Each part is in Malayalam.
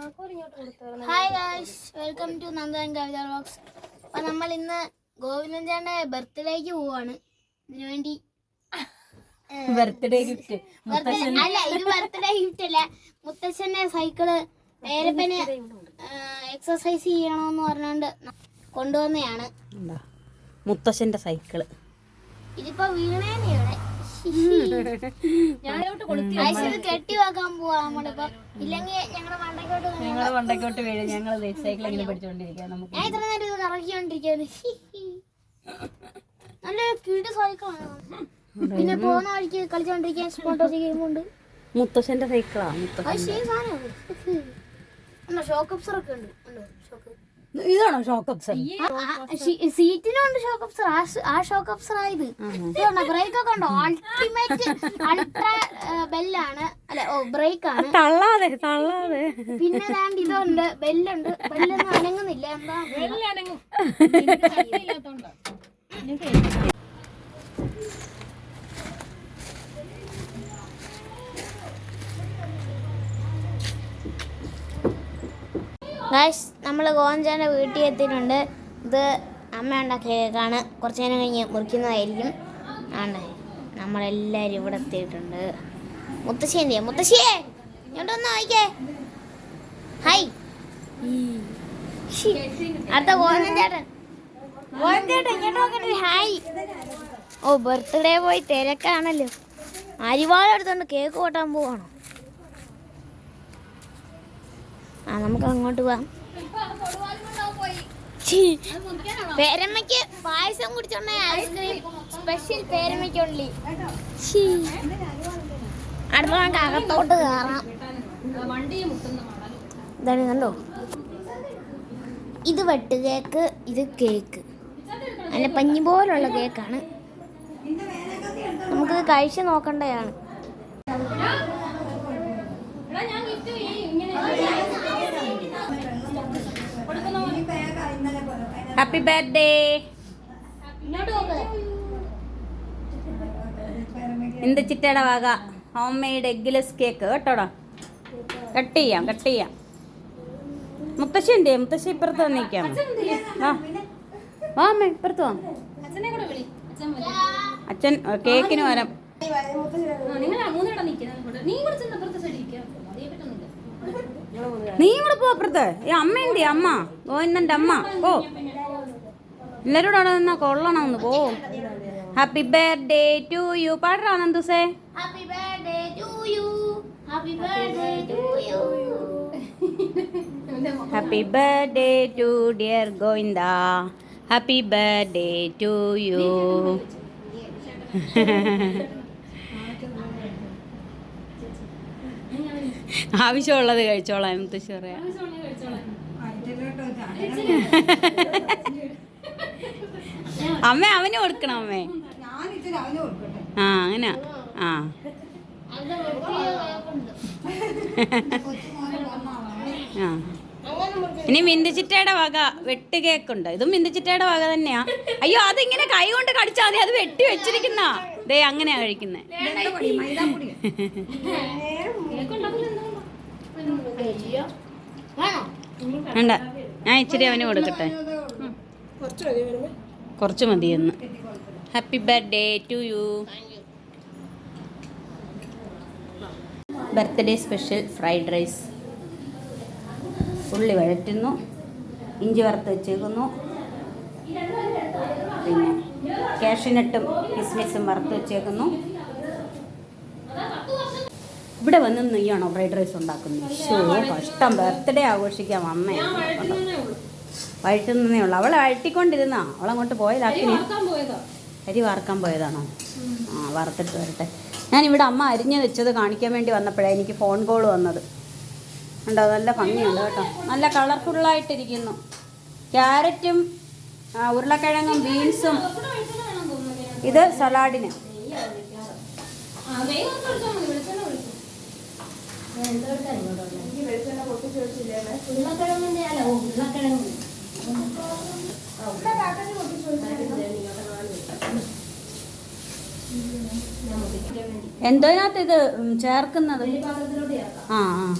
Hi guys welcome to Nandan Kavitha vlogs അപ്പൊ നമ്മൾ ഇന്ന് ഗോവിന്ദൻ ചേട്ടന്റെ ബർത്ത്ഡേക്ക് പോവാണ്. ഇതിനുവേണ്ടി ബർത്ത്ഡേ ഗിഫ്റ്റ് അല്ല ഇത് ബർത്ത്ഡേ ഗിഫ്റ്റ് അല്ല. മുത്തച്ഛന്റെ സൈക്കിൾ പേരപ്പന് എക്സസൈസ് ചെയ്യണമെന്ന് പറഞ്ഞുകൊണ്ട് കൊണ്ടുവന്നതാണ് മുത്തശ്ശന്റെ സൈക്കിൾ ഇതിപ്പോ വീണേനെ ഇവിടെ ഗായ്സ് ഇത് കെട്ടി വെക്കാൻ പോവാ നമ്മളിപ്പോ ഇല്ലെങ്കിൽ ഞങ്ങളുടെ മണ്ടയ്ക്കോട്ട് വന്ന് ഞങ്ങൾ കൊണ്ടക്കോട്ട് വീഴും ഞങ്ങൾ സൈക്കിൾ എങ്ങനെ പഠിച്ചോണ്ടിരിക്കുക നമുക്ക്. ഞാൻ ഇത്ര നേരം ഇത് കറക്കിക്കൊണ്ടിരിക്കുകയാണ് നല്ലൊരു കിട് സൈക്കിളാണ് പിന്നെ പോകുന്ന വഴിക്ക് കളിച്ചോണ്ടിരിക്കാൻ സ്പോട്ടോസ് ഗെയിമുണ്ട് മുത്തശ്ശന്റെ സൈക്കിളാ മുത്തശ്ശന്റെ ഷോക്ക് അപ്സർ ഒക്കെ ഉണ്ട്. ഷോക്ക് ഇതാണോ ഷോക്ക് അപ്സർ സീറ്റിനുണ്ട് ഷോക്ക് അപ്സർ ആ ഷോക്ക് അപ്സർ ആയത് ബ്രേക്ക് ഒക്കെ ഉണ്ടോ? അൾട്ടിമേറ്റ് അൾട്രാ ബെല്ലാണ് അല്ല ഓ ബ്രേക്ക് ആണ്. തള്ളാതെ തള്ളാതെ. പിന്നെ ദാണ്ട് ഇതുണ്ട് ബെല്ലുണ്ട് ബെല്ലൊന്നും അനങ്ങുന്നില്ല. എന്താ? ഗായ്സ് നമ്മൾ ഗോവഞ്ചാന്റെ വീട്ടിൽ എത്തിയിട്ടുണ്ട്. ഇത് അമ്മ ഉണ്ടാക്കിയ കേക്കാണ്. കുറച്ച് നേരം കഴിഞ്ഞ് മുറിക്കുന്നതായിരിക്കും. ആണ്ടേ നമ്മളെല്ലാവരും ഇവിടെ എത്തിയിട്ടുണ്ട്. മുത്തശ്ശി എന്തിയാ മുത്തശ്ശിയേ ഇങ്ങോട്ട് വന്ന് വായിക്കേ. ഹായ്. അടുത്ത ഗോവൻ ചേട്ടൻ ചേട്ടൻ ഇങ്ങോട്ട് ഹായ് ഓ ബർത്ത്ഡേ പോയി തിരക്കാണല്ലോ. അരിവാളെടുത്തോണ്ട് കേക്ക് കൊട്ടാൻ പോവാണോ? ആ നമുക്ക് അങ്ങോട്ട് പോവാം. പേരമ്മയ്ക്ക് പായസം കുടിച്ചോണ്ട ഐസ്ക്രീം സ്പെഷ്യൽ പേരമ്മയ്ക്ക് ഉള്ളി അടുത്ത നമുക്ക് അകത്തോട്ട് കയറാം ഇതാണ് കണ്ടോ? ഇത് വെട്ട് കേക്ക് ഇത് കേക്ക്. നല്ല പഞ്ഞി പോലുള്ള കേക്കാണ്. നമുക്കിത് കഴിച്ച് നോക്കേണ്ടതാണ്. ഹാപ്പി ബർത്ത്ഡേ എന്ത് ചിറ്റയുടെ വക? ഹോം മെയ്ഡ് എഗ്ഗ്ലെസ് കേക്ക് കേട്ടോടാ? കട്ട് ചെയ്യാം കട്ട് ചെയ്യാം. മുത്തശ്ശി എന്തേ മുത്തശ്ശി ഇപ്പുറത്ത് വന്നിരിക്കാം വാ വാ അമ്മ ഇപ്പുറത്ത് വാ. അച്ഛൻ ഏ, കേക്കിന് വരാം. നീ കൂടെ പോ അപ്പുറത്ത്. ഈ അമ്മ എന്തേ അമ്മ. ഗോവിന്ദന്റെ അമ്മ. പോ. എല്ലാരോടും അവിടെ നിന്നാ കൊള്ളണം ഒന്ന് പോ. ഹാപ്പി ബർത്ത്ഡേ ടു യു പാടാ നന്ദുസേ. Happy birthday to you happy birthday to you happy birthday to dear Govinda happy birthday to you ആവശ്യമുള്ളത് കഴിച്ചോളാം മുത്തശ്ശി പറയാം. അമ്മ അവന് കൊടുക്കണം അമ്മേ. ആ അങ്ങനെ. ആ. ആ. ഇനി മിന്തിച്ചിട്ടയുടെ വക വെട്ട് കേക്കുണ്ട്. ഇതും മിന്തിച്ചിട്ടയുടെ വക തന്നെയാ. അയ്യോ അതിങ്ങനെ കൈ കൊണ്ട് കടിച്ചാൽ മതി. അത് വെട്ടി വെച്ചിരിക്കുന്ന. ദേ അങ്ങനെയാ കഴിക്കുന്നത് വേണോ വേണ്ട. ഞാൻ ഇച്ചിരി അവന് കൊടുക്കട്ടെ. കുറച്ച് മതിയെന്ന് happy birthday to you birthday special fried rice ഉള്ളി വഴറ്റുന്നു. ഇഞ്ചി വറുത്ത് വെച്ചേക്കുന്നു. പിന്നെ കാഷ്യൂനട്ടും കിസ്മിസും വറുത്ത് വെച്ചേക്കുന്നു. ഇവിടെ വന്ന് നെയ്യാണോ ഫ്രൈഡ് റൈസ് ഉണ്ടാക്കുന്നത്? ഷോ ബർത്ത്ഡേ ആഘോഷിക്കാൻ വന്നേ വഴറ്റുന്നേ ഉള്ളു. അവളെ വഴറ്റിക്കൊണ്ടിരുന്നാ. അവളങ്ങോട്ട് പോയതാക്കിന് അരി വറുക്കാൻ പോയതാണോ? ആ വറുത്തിട്ട് വരട്ടെ. ഞാനിവിടെ ഇവിടെ അമ്മ അരിഞ്ഞ് വെച്ചത് കാണിക്കാൻ വേണ്ടി വന്നപ്പോഴേ എനിക്ക് ഫോൺ കോൾ വന്നത്. ഉണ്ടോ നല്ല ഭംഗിയുണ്ട് കേട്ടോ. നല്ല കളർഫുള്ളായിട്ടിരിക്കുന്നു ക്യാരറ്റും ഉരുളക്കിഴങ്ങും ബീൻസും. ഇത് സലാഡിന്. എന്തോനകത്ത് ഇത് ചേർക്കുന്നത്? ആ ആ.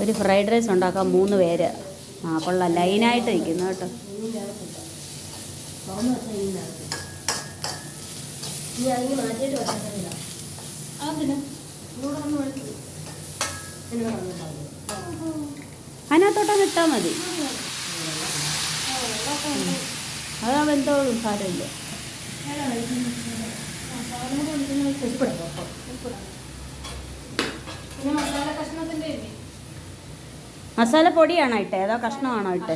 ഒരു ഫ്രൈഡ് റൈസ് ഉണ്ടാക്കാൻ മൂന്ന് പേര്. ആ കൊള്ളാം. ലൈനായിട്ട് നിൽക്കുന്നു കേട്ടോ. അതിനകത്തോട്ടങ്ങ് ഇട്ടാൽ മതി. അതാവുമ്പോൾ എന്തോളും സാരമില്ല പിന്നെ മസാല പൊടിയാണോ ഇട്ടേ? ഏതോ കഷ്ണമാണോ ഇട്ടേ?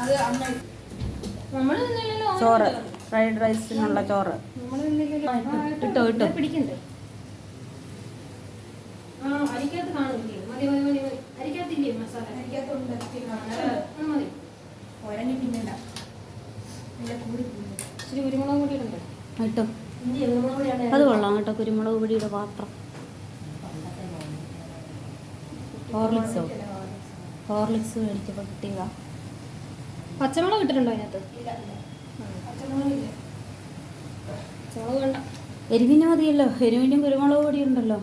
അത് ചോറ്. ഫ്രൈഡ് റൈസിനുള്ള ചോറ്. ഇട്ടോ, ഇട്ടോ. പിടിക്കണ്ടേ ആ കാണില്ലേ മതി മതി മതി മതി. അരിക്കകത്തില്ലേ മസാല അരിക്കകത്തുണ്ട് മതി ഒരങ്ങി പിന്നണ്ട ഇച്ചിരി കുരുമുളക് കൂടി ഇടണ്ടേ? ഇട്ടോ. അത് കൊള്ളാം കേട്ടോ കുരുമുളക് പൊടിയുടെ പാത്രം. ഹോർലിക്സോ? ഹോർലിക്സ് മേടിച്ചപ്പോൾ കിട്ടിയതാ പച്ചമുളക് ഇട്ടിട്ടുണ്ടോ അതിനകത്ത്? പച്ചമുളക് പച്ചമുളക് വേണ്ട. എരിവിന് മതിയല്ലോ. എരിവിനും കുരുമുളക് പൊടി ഉണ്ടല്ലോ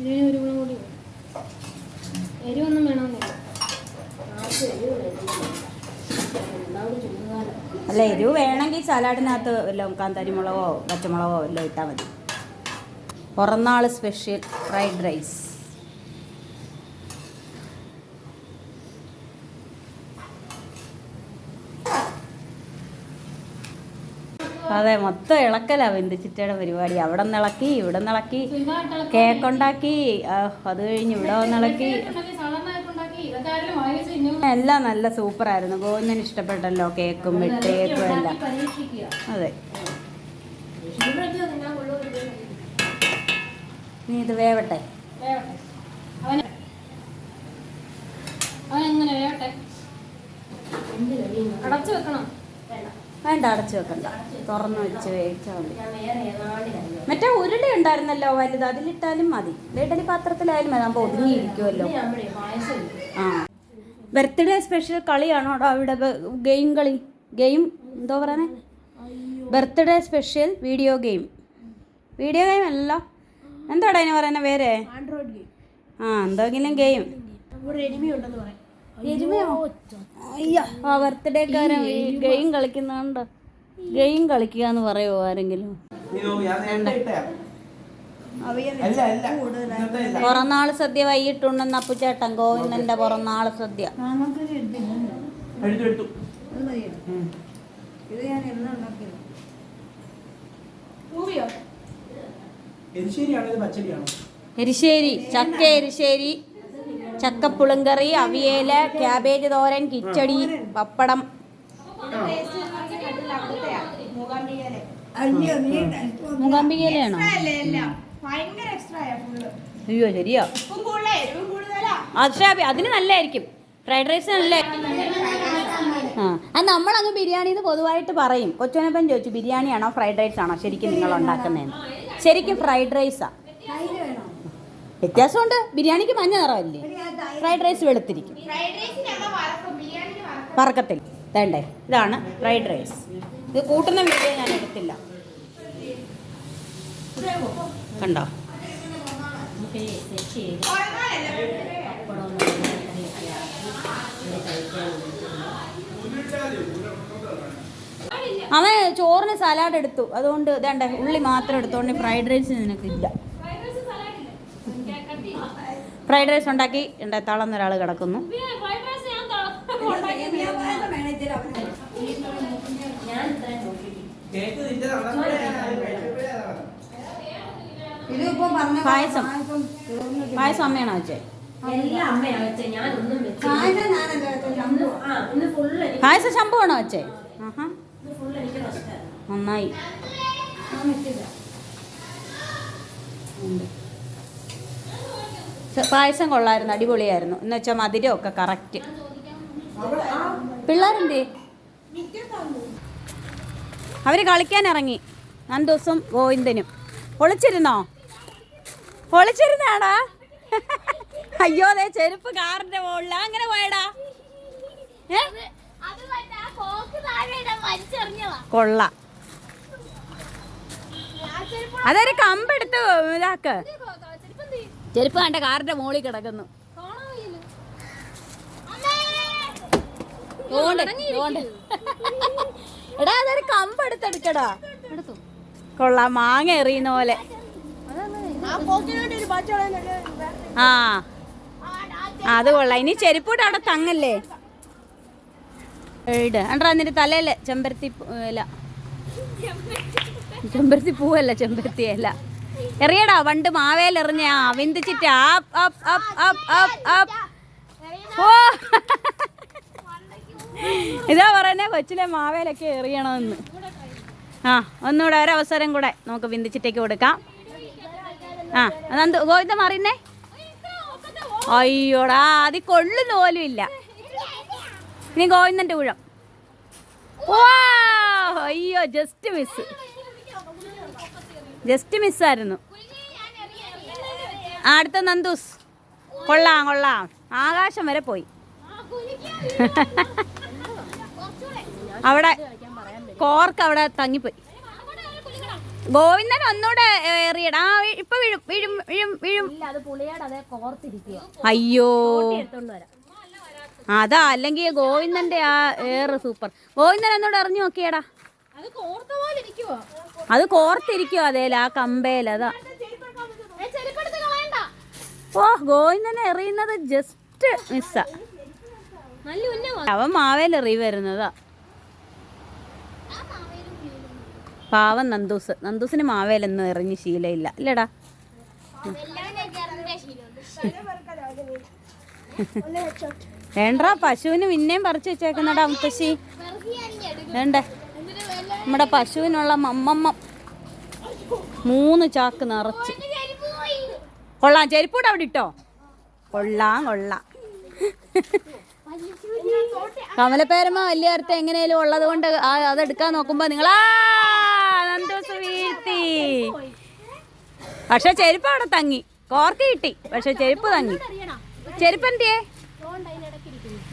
ഇതിന് കുരുമുളക് കൂടി എരിവൊന്നും വേണമെന്നില്ല. അല്ല എരിവ് വേണമെങ്കിൽ സലാഡിനകത്ത് വല്ലതും കാന്താരിമുളകോ പച്ചമുളകോ വല്ലതും ഇട്ടാൽ മതി. പിറന്നാൾ സ്പെഷ്യൽ ഫ്രൈഡ് റൈസ്. അതെ മൊത്തം ഇളക്കലാ ബന്ധിച്ചിട്ടയുടെ പരിപാടി. അവിടെ നിന്ന് ഇളക്കി ഇവിടെ നിന്ന് ഇളക്കി. കേക്ക് ഉണ്ടാക്കി അത് കഴിഞ്ഞ് ഇവിടെ വന്ന് ഇളക്കി. എല്ലാം നല്ല സൂപ്പർ സൂപ്പറായിരുന്നു. ഗോവിന്ദന് ഇഷ്ടപ്പെട്ടല്ലോ കേക്കും കേക്കും എല്ലാം. അതെ. നീ ഇത് വേവട്ടെ. അടച്ചു വെക്കണം. വേണ്ട അടച്ചു വെക്കണ്ട. തുറന്ന് വെച്ച് വേവിച്ചാൽ മതി. മറ്റേ ഉരുളി ഉണ്ടായിരുന്നല്ലോ വലുത്. അതിലിട്ടാലും മതി. ഇഡലി പാത്രത്തിലായാലും മതി. അപ്പോൾ ഒതുങ്ങിയിരിക്കുമല്ലോ ആ. ബർത്ത്ഡേ സ്പെഷ്യൽ കളിയാണോ അവിടെ? ഗെയിം കളി. ഗെയിം? എന്തോ പറയണേ birthday special video game. Video game അല്ല എന്താടാ അതിന് പറയുന്നത് പേര്? ആ എന്തെങ്കിലും ഗെയിം. ഉണ്ടെന്ന് പറയാം. അയ്യ. ബർത്ത്ഡേ ബർത്ത്ഡേക്കാരൻ ഗെയിം കളിക്കുന്നുണ്ടോ? ഗെയിം കളിക്കുക എന്ന് പറയുമോ ആരെങ്കിലും പുറന്നാൾ സദ്യ വൈകിട്ടുണ്ടെന്ന് അപ്പുചേട്ടൻ ഗോവിന്ദന്റെ പുറന്നാൾ സദ്യ. എരിശ്ശേരി ചക്ക എരിശ്ശേരി. ചക്ക പുളിങ്കറി അവിയൽ ക്യാബേജ് തോരൻ കിച്ചടി പപ്പടം. ഫുള്ള് അയ്യോ ശരിയോ. പക്ഷേ അതിന് നല്ലതായിരിക്കും ഫ്രൈഡ് റൈസ് നല്ല ആ അത് നമ്മളങ്ങ് ബിരിയാണി എന്ന് പൊതുവായിട്ട് പറയും. കൊച്ചുനപ്പൻ ചോദിച്ചു ബിരിയാണിയാണോ ഫ്രൈഡ് റൈസ് ആണോ ശരിക്കും നിങ്ങൾ ഉണ്ടാക്കുന്നതെന്ന്? ശരിക്കും ഫ്രൈഡ് റൈസാ. വ്യത്യാസമുണ്ട്. ബിരിയാണിക്ക് മഞ്ഞ നിറമല്ലേ? ഫ്രൈഡ് റൈസ് വെളുത്തിരിക്കും. ഫ്രൈഡ് റൈസിന് നമ്മൾ വറക്കും ബിരിയാണിക്ക് വറക്കും വറക്കത്തില്ല. വേണ്ടേ? ഇതാണ് ഫ്രൈഡ് റൈസ്. ഇത് കൂട്ടുന്ന വീഡിയോ ഞാൻ എടുത്തില്ല. കണ്ടോ? അവൻ ചോറിന് സലാഡ് എടുത്തു. അതുകൊണ്ട് ഇതേണ്ട ഉള്ളി മാത്രം എടുത്തോണ്ട് ഫ്രൈഡ് റൈസ് നിനക്കില്ല ഫ്രൈഡ് റൈസ് സലാഡില്ല കട്ടി ഫ്രൈഡ് റൈസ് ഉണ്ടാക്കി ഉണ്ട് തളന്നൊരാൾ കിടക്കുന്നു. പായസം. പായസം അമ്മയാണോ വെച്ചേ പായസം ശമ്പുവാണോ വെച്ചേ ആഹാ. നന്നായി. ഉണ്ട്. പായസം കൊള്ളായിരുന്നു അടിപൊളിയായിരുന്നു. എന്ന് വെച്ചാൽ മധുരം ഒക്കെ കറക്റ്റ് പിള്ളേരെന്തേ? അവർ കളിക്കാൻ ഇറങ്ങി. നന്ദൂസും ഗോവിന്ദനും. ഒളിച്ചിരുന്നോ ഒളിച്ചിരുന്നാടാ അയ്യോ അതെ ചെരുപ്പ് കാറിന്റെ മുകളിൽ അങ്ങനെ പോയടാ. കൊള്ള. അതൊരു കമ്പെടുത്ത് ഇതാക്ക്. ചെരുപ്പ് കണ്ട കാറിന്റെ മോളിൽ കിടക്കുന്നു. എടാ അതൊരു കമ്പെടുത്തെടുക്കടാ കൊള്ളാം മാങ്ങ എറിയുന്ന പോലെ. ആ. അത് കൊള്ളാം. ഇനി ചെരുപ്പൂട്ട് അവിടെ തങ്ങല്ലേ? ഏട് അണ്ടാ നിന്റെ തലയല്ലേ? ചെമ്പരത്തി ഇല. ചെമ്പരത്തി പൂവല്ല ചെമ്പരത്തി ഇല. എറിയടാ വണ്ട് മാവേൽ എറിഞ്ഞ ആ ആപ്പ് ഇതാ പറയുന്നേ കൊച്ചിലെ മാവേലൊക്കെ എറിയണമെന്ന്. ആ ഒന്നുകൂടെ ഒരവസരം കൂടെ നമുക്ക് വിന്തിച്ചിട്ടേക്ക് കൊടുക്കാം. ആ അതെന്ത് ഗോവിന്ദ അറിയുന്നേ അയ്യോടാ അതി കൊള്ളുന്ന പോലും ഇല്ല. ഇനി ഗോവിന്ദന്റെ ഊഴം ഓ അയ്യോ ജസ്റ്റ് മിസ് ജസ്റ്റ് മിസ്സായിരുന്നു. അടുത്ത നന്ദൂസ്. കൊള്ളാം കൊള്ളാം. ആകാശം വരെ പോയി. അവിടെ കോർക്ക് അവിടെ തങ്ങിപ്പോയി. ഗോവിന്ദൻ ഒന്നുകൂടെ എറിയടാ ആ ഇപ്പൊ വീഴും വീഴും വീഴും വീഴും. അയ്യോ. അതാ അല്ലെങ്കിൽ ഗോവിന്ദന്റെ ആ ഏറ് സൂപ്പർ. ഗോവിന്ദൻ എന്നോട് എറിഞ്ഞു നോക്കിയടാ. അത് കോർത്ത പോലെ ഇരിക്കുവോ. അത് കോർത്തിരിക്കുവോ അതേല ആ കമ്പേലതാ ഓ ഗോവിന്ദനെ എറിയുന്നത് ജസ്റ്റ് മിസ്സാ അവൻ മാവേൽ എറി വരുന്നതാ. പാവം നന്ദൂസ്. നന്ദൂസിന് മാവേലൊന്നും എറിഞ്ഞ് ശീലയില്ല. ഇല്ലടാ. വേണ്ട പശുവിന് പിന്നെയും പറിച്ചു വെച്ചേക്കുന്നടാ മുത്തശ്ശി. വേണ്ടേ? നമ്മുടെ പശുവിനുള്ള മമ്മമ്മ. മൂന്ന് ചാക്ക് നിറച്ച്. കൊള്ളാം. ചെരുപ്പൂടെ അവിടെ ഇട്ടോ? കൊള്ളാം കൊള്ളാം. കമലപ്പേരമ്മ വലിയ അർത്ഥം എങ്ങനെയാലും ഉള്ളത് കൊണ്ട് അതെടുക്കാൻ നോക്കുമ്പോ നിങ്ങളാ വീഴ്ത്തി പക്ഷെ ചെരുപ്പ് അവിടെ തങ്ങി. കോർക്ക് കിട്ടി. പക്ഷെ ചെരുപ്പ് തങ്ങി. ചെരുപ്പ് എന്തിയേ?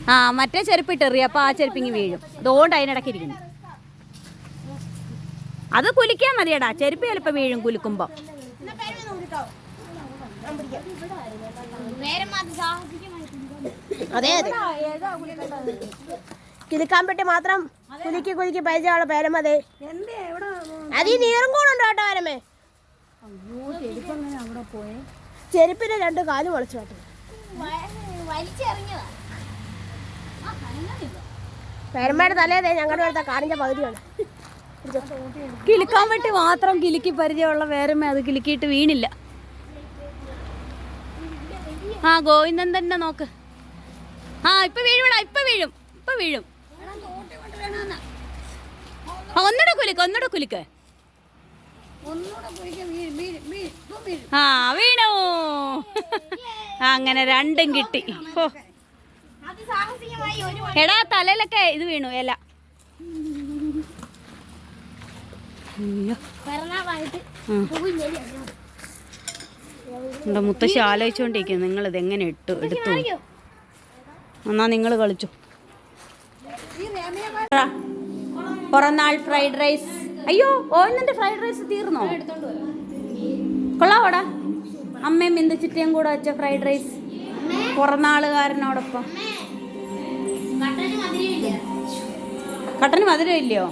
ആ മറ്റേ ചെരുപ്പ് ഇട്ടെറിയ. അപ്പൊ ആ ചെരുപ്പിങ്ങി വീഴും. അതുകൊണ്ട് അതിനിടയ്ക്ക് ഇരിക്കുന്നു. അത് കുലിക്കാൻ മതിയടാ. ചെരുപ്പ് ചിലപ്പോ വീഴും കുലുക്കുമ്പോ. അതെ അതെ. കിലുക്കാൻ പറ്റി മാത്രം കുലുക്കി കുലുക്കി പരിചയമുള്ള പേരമതേ അത്. ഈ നീറും കൂടെ ഉണ്ടോ ചെരുപ്പിന് രണ്ട് കാൽ വളച്ചു കേട്ടോ. പേരമ്മയുടെ തലേതേ ഞങ്ങളുടെ അടുത്ത കാറിന്റെ പകുതിയാണ്. കിലുക്കാൻ വേണ്ടി മാത്രം കിലുക്കി പരിചയമുള്ള വേരമേ അത് കിലുക്കിയിട്ട് വീണില്ല. ആ ഗോവിന്ദൻ തന്നെ നോക്ക്. ആ ഇപ്പൊ വീഴുവിടാ ഇപ്പൊ വീഴും ഇപ്പൊ വീഴും. ആ, ഒന്നുകൂടെ കുലുക്ക് ഒന്നുകൂടെ കുലുക്ക്. ആ വീണു. അങ്ങനെ രണ്ടും കിട്ടി. എടാ തലയിലൊക്കെ ഇത് വീണു ഇല. എന്റെ മുത്തശ്ശി ആലോചിച്ചോണ്ടിരിക്കുന്നു നിങ്ങൾ ഇത് എങ്ങനെ ഇട്ടു എടുത്തു? എന്നാ നിങ്ങൾ കളിച്ചു. പുറന്നാൾ ഫ്രൈഡ് റൈസ്. അയ്യോ ഓയിലിന്റെ ഫ്രൈഡ് റൈസ് തീർന്നോ? കൊള്ളാവോടാ. അമ്മയും ബിന്ദുച്ചിറ്റയും കൂടെ വെച്ച ഫ്രൈഡ് റൈസ്. പുറന്നാളുകാരനോടൊപ്പം. കട്ടന് മധുരം ഇല്ലയോ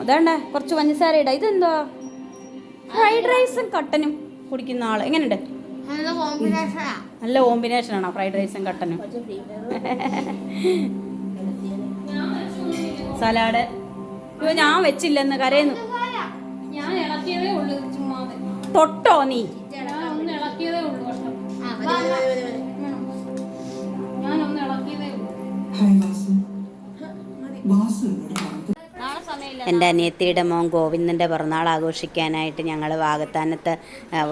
അതാണ്ട? കുറച്ച് പഞ്ചസാര ഇടാം. ഇതെന്താ ഫ്രൈഡ് റൈസും കട്ടനും കുടിക്കുന്ന ആൾ. എങ്ങനെയുണ്ട്? നല്ല കോമ്പിനേഷൻ ആണോ ഫ്രൈഡ് റൈസും കട്ടനും സലാഡ്. അയ്യോ ഞാൻ വെച്ചില്ലെന്ന് കരയുന്നു. തൊട്ടോ നീ? ഞാൻ ഒന്ന് ഇളക്കിയതേ ഉള്ളൂ എന്റെ അനിയത്തിയുടെ മോൻ ഗോവിന്ദന്റെ പിറന്നാൾ ആഘോഷിക്കാനായിട്ട് ഞങ്ങൾ വാഗത്താനത്ത്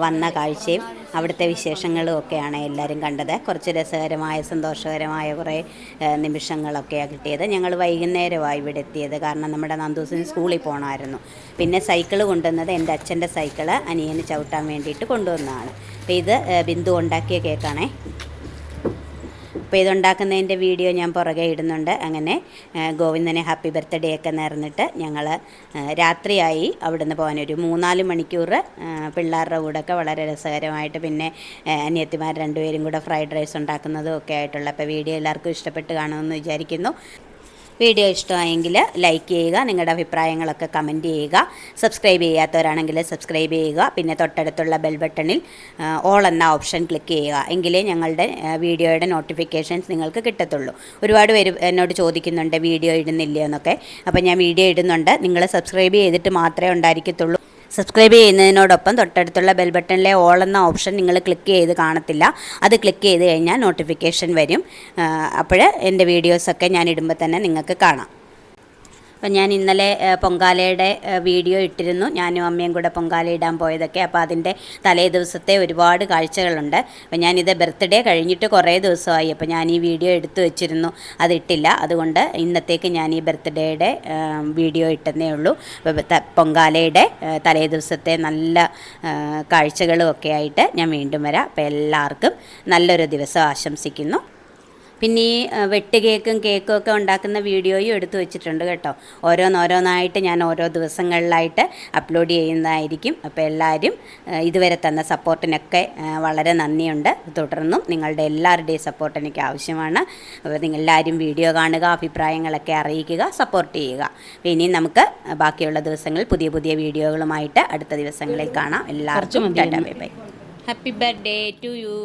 വന്ന കാഴ്ചയും അവിടുത്തെ വിശേഷങ്ങളും ഒക്കെയാണ് എല്ലാവരും കണ്ടത്. കുറച്ച് രസകരമായ സന്തോഷകരമായ കുറേ നിമിഷങ്ങളൊക്കെയാണ് കിട്ടിയത്. ഞങ്ങൾ വൈകുന്നേരമായി ഇവിടെ എത്തിയത്. കാരണം നമ്മുടെ നന്ദൂസിന് സ്കൂളിൽ പോകണമായിരുന്നു പിന്നെ സൈക്കിൾ കൊണ്ടുവന്നത് എന്റെ അച്ഛന്റെ സൈക്കിൾ അനിയന് ചവിട്ടാൻ വേണ്ടിയിട്ട് കൊണ്ടുവന്നതാണ്. അപ്പോൾ ഇത് ബിന്ദു ഉണ്ടാക്കിയ കേക്കാണേ. അപ്പോൾ ചെയ്തുണ്ടാക്കുന്നതിന്റെ വീഡിയോ ഞാൻ പുറകെ ഇടുന്നുണ്ട്. അങ്ങനെ ഗോവിന്ദനെ ഹാപ്പി ബർത്ത്ഡേ ഒക്കെ നേർന്നിട്ട് ഞങ്ങൾ രാത്രിയായി അവിടുന്ന് പോകാൻ ഒരു മൂന്നാൽ മണിക്കൂർ പിള്ളേരുടെ കൂടെ കൂടെയൊക്കെ വളരെ രസകരമായിട്ട് പിന്നെ അനിയത്തിമാർ രണ്ടുപേരും കൂടെ ഫ്രൈഡ് റൈസ് ഉണ്ടാക്കുന്നതും ഒക്കെ ആയിട്ടുള്ള അപ്പോൾ വീഡിയോ എല്ലാവർക്കും ഇഷ്ടപ്പെട്ട് കാണുമെന്ന് വിചാരിക്കുന്നു. വീഡിയോ ഇഷ്ടമായെങ്കിൽ ലൈക്ക് ചെയ്യുക നിങ്ങളുടെ അഭിപ്രായങ്ങളൊക്കെ കമന്റ് ചെയ്യുക. സബ്സ്ക്രൈബ് ചെയ്യാത്തവരാണെങ്കിൽ സബ്സ്ക്രൈബ് ചെയ്യുക. പിന്നെ തൊട്ടടുത്തുള്ള ബെൽ ബട്ടണിൽ ഓൾ എന്ന ഓപ്ഷൻ ക്ലിക്ക് ചെയ്യുക. എങ്കിലേ ഞങ്ങളുടെ വീഡിയോയുടെ നോട്ടിഫിക്കേഷൻസ് നിങ്ങൾക്ക് കിട്ടത്തുള്ളൂ. ഒരുപാട് പേര് എന്നോട് ചോദിക്കുന്നുണ്ട് വീഡിയോ ഇടുന്നില്ലേ? എന്നൊക്കെ. അപ്പോൾ ഞാൻ വീഡിയോ ഇടുന്നുണ്ട്. നിങ്ങൾ സബ്സ്ക്രൈബ് ചെയ്തിട്ട് മാത്രമേ ഉണ്ടായിരിക്കത്തുള്ളൂ. സബ്സ്ക്രൈബ് ചെയ്യുന്നതിനോടൊപ്പം തൊട്ടടുത്തുള്ള ബെൽ ബട്ടണിലെ ഓൾ എന്ന ഓപ്ഷൻ നിങ്ങൾ ക്ലിക്ക് ചെയ്ത് കാണത്തില്ല. അത് ക്ലിക്ക് ചെയ്ത് കഴിഞ്ഞാൽ നോട്ടിഫിക്കേഷൻ വരും. അപ്പോൾ എന്റെ വീഡിയോസൊക്കെ ഞാൻ ഇടുമ്പോൾ തന്നെ നിങ്ങൾക്ക് കാണാം. അപ്പം ഞാൻ ഇന്നലെ പൊങ്കാലയുടെ വീഡിയോ ഇട്ടിരുന്നു. ഞാനും അമ്മയും കൂടെ പൊങ്കാല ഇടാൻ പോയതൊക്കെ. അപ്പോൾ അതിന്റെ തലേ ദിവസത്തെ ഒരുപാട് കാഴ്ചകളുണ്ട്. അപ്പം ഞാനിത് ബർത്ത്ഡേ കഴിഞ്ഞിട്ട് കുറേ ദിവസമായി. അപ്പോൾ ഞാൻ ഈ വീഡിയോ എടുത്തു വെച്ചിരുന്നു. അതിട്ടില്ല അതുകൊണ്ട് ഇന്നത്തേക്ക് ഞാൻ ഈ ബർത്ത്ഡേയുടെ വീഡിയോ ഇട്ടെന്നേ ഉള്ളൂ. പൊങ്കാലയുടെ തലേ ദിവസത്തെ നല്ല കാഴ്ചകളും ഒക്കെ ആയിട്ട് ഞാൻ വീണ്ടും വരാം. അപ്പോൾ എല്ലാവർക്കും നല്ലൊരു ദിവസം ആശംസിക്കുന്നു. പിന്നെ ഈ വെട്ട് കേക്കും കേക്കും ഒക്കെ ഉണ്ടാക്കുന്ന വീഡിയോയും എടുത്തു വെച്ചിട്ടുണ്ട് കേട്ടോ. ഓരോന്നോരോന്നായിട്ട് ഞാൻ ഓരോ ദിവസങ്ങളിലായിട്ട് അപ്ലോഡ് ചെയ്യുന്നതായിരിക്കും. അപ്പോൾ എല്ലാവരും ഇതുവരെ തന്ന സപ്പോർട്ടിനൊക്കെ വളരെ നന്ദിയുണ്ട്. തുടർന്നും നിങ്ങളുടെ എല്ലാവരുടെയും സപ്പോർട്ട് എനിക്ക് ആവശ്യമാണ്. അപ്പോൾ നിങ്ങൾ എല്ലാവരും വീഡിയോ കാണുക അഭിപ്രായങ്ങളൊക്കെ അറിയിക്കുക സപ്പോർട്ട് ചെയ്യുക. അപ്പോൾ ഇനിയും നമുക്ക് ബാക്കിയുള്ള ദിവസങ്ങളിൽ പുതിയ പുതിയ വീഡിയോകളുമായിട്ട് അടുത്ത ദിവസങ്ങളിൽ കാണാം. എല്ലാവർക്കും Tata bye bye. Happy birthday to you